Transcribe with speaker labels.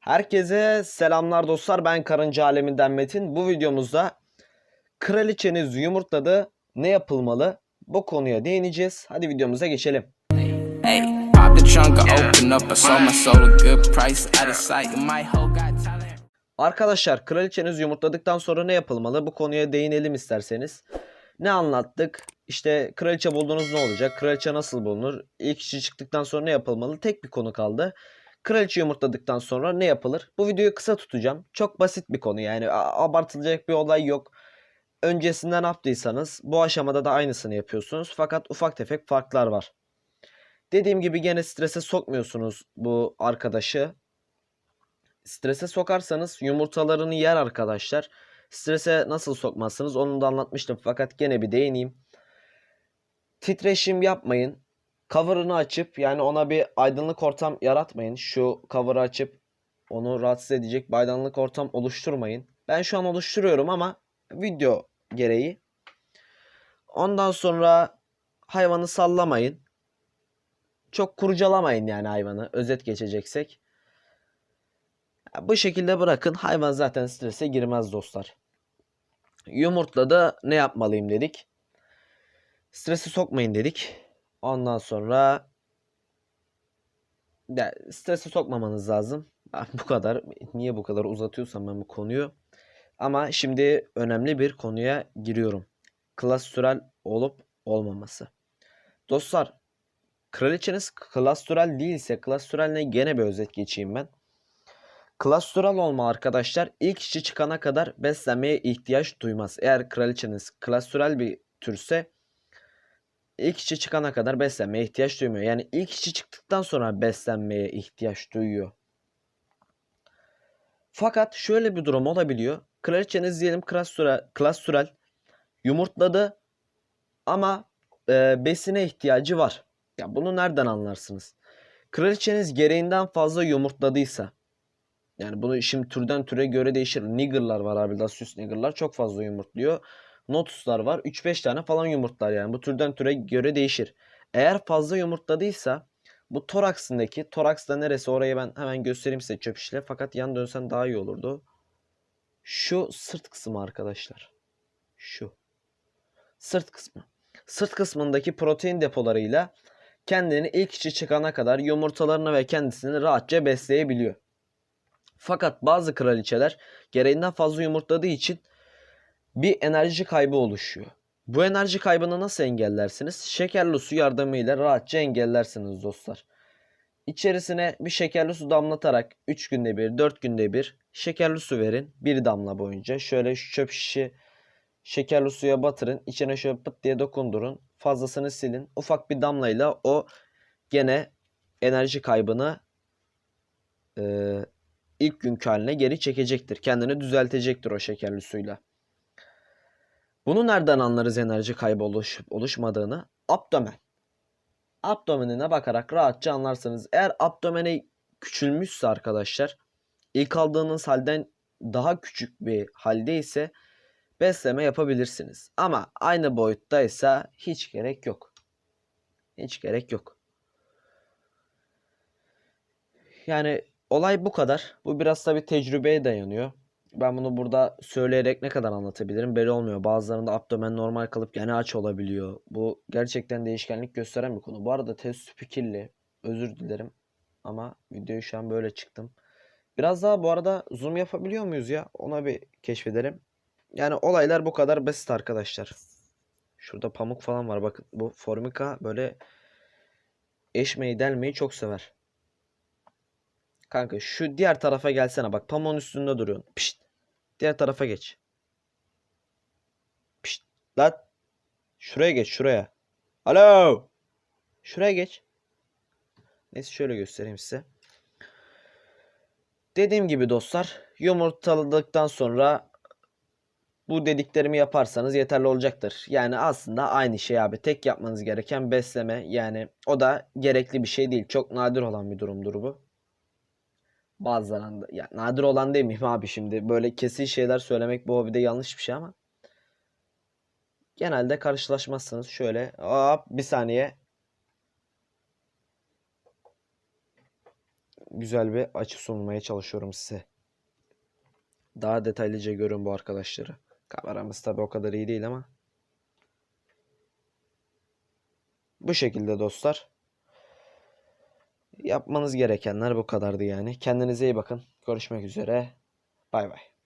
Speaker 1: Herkese selamlar dostlar. Ben Karınca Aleminden Metin. Bu videomuzda kraliçeniz yumurtladı. Ne yapılmalı? Bu konuya değineceğiz. Hadi videomuza geçelim.
Speaker 2: Hey.
Speaker 1: Arkadaşlar kraliçeniz yumurtladıktan sonra ne yapılmalı? Bu konuya değinelim isterseniz. Ne anlattık? İşte kraliçe buldunuz ne olacak? Kraliçe nasıl bulunur? İlk kişi çıktıktan sonra ne yapılmalı? Tek bir konu kaldı. Kraliçe yumurtladıktan sonra ne yapılır? Bu videoyu kısa tutacağım. Çok basit bir konu yani abartılacak bir olay yok. Öncesinde ne yaptıysanız bu aşamada da aynısını yapıyorsunuz. Fakat ufak tefek farklar var. Dediğim gibi gene strese sokmuyorsunuz bu arkadaşı. Strese sokarsanız yumurtalarını yer arkadaşlar. Strese nasıl sokmazsınız onu da anlatmıştım fakat gene bir değineyim. Titreşim yapmayın. Cover'ını açıp yani ona bir aydınlık ortam yaratmayın. Şu cover'ı açıp onu rahatsız edecek bir aydınlık ortam oluşturmayın. Ben şu an oluşturuyorum ama video gereği. Ondan sonra hayvanı sallamayın. Çok kurcalamayın yani hayvanı özet geçeceksek. Bu şekilde bırakın. Hayvan zaten strese girmez dostlar. Yumurtladı ne yapmalıyım dedik. Stresi sokmayın dedik. Ondan sonra ya, strese sokmamanız lazım. Bu kadar. Niye bu kadar uzatıyorsam ben bu konuyu. Ama şimdi önemli bir konuya giriyorum. Klastürel olup olmaması. Dostlar, kraliçeniz klastürel değilse klastürel gene bir özet geçeyim ben. Klastürel olma arkadaşlar ilk işi çıkana kadar beslenmeye ihtiyaç duymaz. Eğer kraliçeniz klastürel bir türse ilk işi çıkana kadar beslenmeye ihtiyaç duymuyor. Yani ilk işi çıktıktan sonra beslenmeye ihtiyaç duyuyor. Fakat şöyle bir durum olabiliyor. Kraliçeniz diyelim klastürel yumurtladı ama e, besine ihtiyacı var. Ya bunu nereden anlarsınız? Kraliçeniz gereğinden fazla yumurtladıysa yani bunu şimdi türden türe göre değişir. Nigger'lar var abi. Lasius Nigger'lar çok fazla yumurtluyor. Notus'lar var. 3-5 tane falan yumurtlar yani. Bu türden türe göre değişir. Eğer fazla yumurtladıysa bu toraksındaki, toraks da neresi orayı ben hemen göstereyim size çöp işle. Fakat yan dönsen daha iyi olurdu. Şu sırt kısmı arkadaşlar. Şu. Sırt kısmı. Sırt kısmındaki protein depolarıyla kendini ilk içi çıkana kadar yumurtalarını ve kendisini rahatça besleyebiliyor. Fakat bazı kraliçeler gereğinden fazla yumurtladığı için bir enerji kaybı oluşuyor. Bu enerji kaybını nasıl engellersiniz? Şekerli su yardımıyla rahatça engellersiniz dostlar. İçerisine bir şekerli su damlatarak 3 günde bir, 4 günde bir şekerli su verin. Bir damla boyunca. Şöyle şu çöp şişi şekerli suya batırın. İçine şöyle pıt diye dokundurun. Fazlasını silin. Ufak bir damlayla o gene enerji kaybını eee ilk günkü haline geri çekecektir. Kendini düzeltecektir o şekerli suyla. Bunu nereden anlarız enerji kaybı oluşup oluşmadığını? Abdomen. Abdomenine bakarak rahatça anlarsınız. Eğer abdomeni küçülmüşse arkadaşlar ilk aldığınız halden daha küçük bir halde ise besleme yapabilirsiniz. Ama aynı boyuttaysa hiç gerek yok. Hiç gerek yok. Yani olay bu kadar. Bu biraz tabii tecrübeye dayanıyor. Ben bunu burada söyleyerek ne kadar anlatabilirim belli olmuyor. Bazılarında abdomen normal kalıp gene aç olabiliyor. Bu gerçekten değişkenlik gösteren bir konu. Bu arada test spikirli. Özür dilerim. Ama videoyu şu an böyle çıktım. Biraz daha bu arada zoom yapabiliyor muyuz ya? Ona bir keşfedelim. Yani olaylar bu kadar basit arkadaşlar. Şurada pamuk falan var. Bakın bu Formica böyle eşmeyi delmeyi çok sever. Kanka şu diğer tarafa gelsene bak pamuğun üstünde duruyorsun. Pişt. Diğer tarafa geç. Pişt. Lan. Şuraya geç şuraya. Alo. Şuraya geç. Neyse şöyle göstereyim size. Dediğim gibi dostlar yumurtaladıktan sonra bu dediklerimi yaparsanız yeterli olacaktır. Yani aslında aynı şey abi. Tek yapmanız gereken besleme. Yani o da gerekli bir şey değil. Çok nadir olan bir durumdur bu. Bazılarında ya nadir olan demeyeyim abi şimdi böyle kesin şeyler söylemek bu hobide yanlış bir şey ama genelde karşılaşmazsınız şöyle hop bir saniye güzel bir açı sunmaya çalışıyorum size. Daha detaylıca görün bu arkadaşları. Kameramız tabi o kadar iyi değil ama. Bu şekilde dostlar. Yapmanız gerekenler bu kadardı yani. Kendinize iyi bakın. Görüşmek üzere. Bay bay.